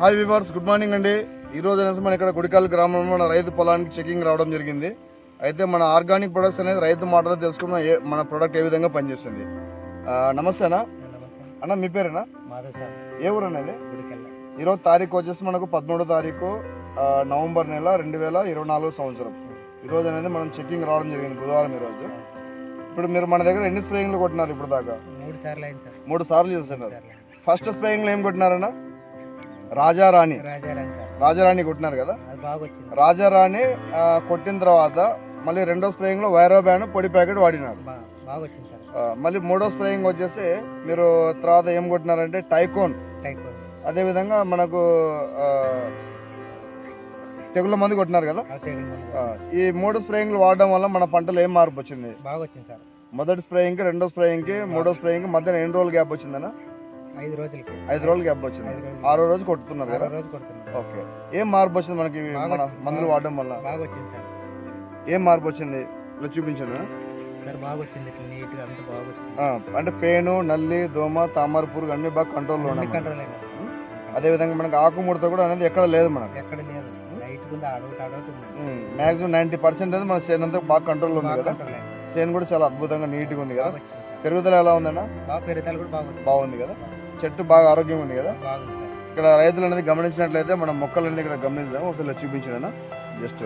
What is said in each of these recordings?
Hi viewers good morning అండి. ఈ రోజు అనేసి మన ఇక్కడ గుడికాల గ్రామంలో మన రైతు పొలానికి చెకింగ్ రావడం జరిగింది. అయితే మన ఆర్గానిక్ ప్రొడక్ట్స్ అనేది రైతు మాటలో తెలుసుకున్న ఏ మన ప్రొడక్ట్ ఏ విధంగా పనిచేస్తుంది. ఆ, నమస్తే అన్న. మీ పేరేనా? ఏ ఊరు అనేది ఈరోజు తారీఖు వచ్చేసి మనకు పదమూడో తారీఖు నవంబర్ నెల రెండు వేల ఇరవై నాలుగు సంవత్సరం. ఈరోజు అనేది మనం చెకింగ్ రావడం జరిగింది బుధవారం ఈరోజు ఇప్పుడు మీరు మన దగ్గర ఎన్ని స్ప్రేయింగ్లు కొట్టినారు ఇప్పుడు దాకా మూడు సార్లు చేస్తున్నారు. ఫస్ట్ స్ప్రేయింగ్లో ఏం కొట్టినారన్న? రాజారాణి. రాజారాణి సార్. రాజారాణి కొట్టినారు కదా? అది బాగా వచ్చింది రాజారాణి ఆ, కొట్టిన తర్వాత మళ్ళీ రెండో స్ప్రేయింగ్లో వైరో బ్యాన్ పొడి ప్యాకెట్ వాడినారు. బా- బాగా వచ్చింది సార్. ఆ, మళ్ళీ మూడో స్ప్రేయింగ్ వచ్చేసి మీరు తర్వాత ఏం కొట్టినారంటే టైకోన్. టైకో అదే విధంగా మనకు ఆ, తెగుళ్ళ మంది కొట్టినారు కదా? ఆ ఈ మూడు స్ప్రేయింగ్లు వాడడం వల్ల మన పంటలో ఏం మార్పు వచ్చింది? బాగా వచ్చింది సార్. మొదటి స్ప్రేయింగ్కి రెండో స్ప్రేయింగ్కి మూడో స్ప్రేయింగ్కి మధ్యన ఎన్ని రోజులు గ్యాప్ వచ్చిందన్న? ఐదు రోజులకి. ఐదు రోజులు గ్యాప్ వచ్చింది. ఆరో రోజు కొట్టుతున్నారు కదా? రోజు కొడుతున్నాం ఓకే. ఏం మార్పు వచ్చింది మనకి మన. మందులు వాడడం వల్ల? బాగా వచ్చింది సార్. ఏం మార్పు వచ్చింది? ఇలా చూపించాను సార్ బాగా వచ్చింది నీట్గా అంతా బాగా వచ్చింది అంటే పేను నల్లి దోమ తామర పురుగు అన్ని బాగా కంట్రోల్లో ఉన్నాయి కంట్రోల్ అయినా. అదే విధంగా మనకి ఆకుముడత కూడా అనేది ఎక్కడ లేదు మనకి. ఎక్కడ లేదు. లైట్ ఉంది అడవుట్ అడవుట్ ఉంది. మాక్సిమం నైన్టీ పర్సెంట్ అనేది మన సేన్ అంతా బాగా కంట్రోల్ ఉంది కదా? సేన్ కూడా చాలా అద్భుతంగా నీట్గా ఉంది కదా? పెరుగుదల ఎలా ఉందన్న? పెరుగుదల కూడా బాగుంది కదా? చెట్టు బాగా ఆరోగ్యంగా ఉంది కదా? ఇక్కడ రైతులు అనేది గమనించినట్లయితే మనం మొక్కలు అనేది ఇక్కడ గమనించాము ఒకసారి చూపించాను జస్ట్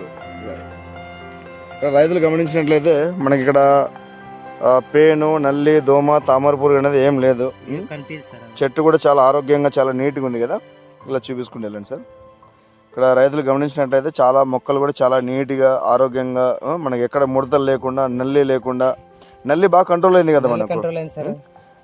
ఇక్కడ రైతులు గమనించినట్లయితే మనకి ఇక్కడ పేను నల్లి దోమ తామర పురుగు అనేది ఏం లేదు. చెట్టు కూడా చాలా ఆరోగ్యంగా చాలా నీట్గా ఉంది కదా? ఇలా చూపించుకుంటూ వెళ్ళండి సార్. ఇక్కడ రైతులు గమనించినట్లయితే చాలా మొక్కలు కూడా చాలా నీట్గా ఆరోగ్యంగా మనకి ఎక్కడ ముడతలు లేకుండా నల్లి లేకుండా నల్లి బాగా కంట్రోల్ అయింది కదా మనకు?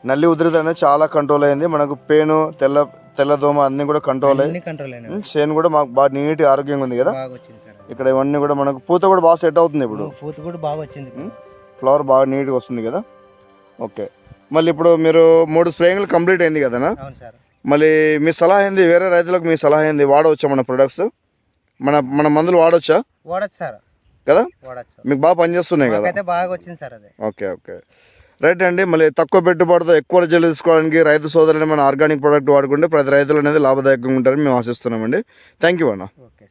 నల్లి ఉధృతి అనేది చాలా కంట్రోల్ అయింది. మనకు పేను తెల్ల తెల్ల దోమ అన్ని కూడా కంట్రోల్ అయ్యి అన్ని కంట్రోల్ చేను కూడా మాకు బాగా నీట్ ఆరోగ్యంగా ఉంది కదా? బాగా వచ్చింది సార్. ఇక్కడ ఇవన్నీ కూడా మనకు పూత కూడా బాగా సెట్ అవుతుంది ఇప్పుడు. పూత కూడా బాగా వచ్చింది? ఫ్లవర్ బాగా నీట్గా వస్తుంది కదా? ఓకే. మళ్ళీ ఇప్పుడు మీరు మూడు స్ప్రేయింగ్లు కంప్లీట్ అయింది కదా అవును సార్. మళ్ళీ మీ సలహా ఏంది? వేరే రైతులకు మీ సలహా ఏంది? వాడవచ్చా మన ప్రొడక్ట్స్ మన మన మందులు వాడవచ్చా? వాడచ్చు సార్. కదా? వాడచ్చు. మీకు బాగా పనిచేస్తున్నాయి కదా? బాగా వచ్చింది సార్ అది. Okay okay. రైట్ అండి మళ్ళీ తక్కువ పెట్టుబడితో ఎక్కువ రిజల్ట్ తీసుకోవడానికి రైతు సోదరులు మన ఆర్గానిక్ ప్రోడక్ట్ వాడుకుంటే ప్రతి రైతులు అనేది లాభదాయకంగా ఉంటారని మేము ఆశిస్తున్నామండి. థ్యాంక్ యూ అన్న. ఓకే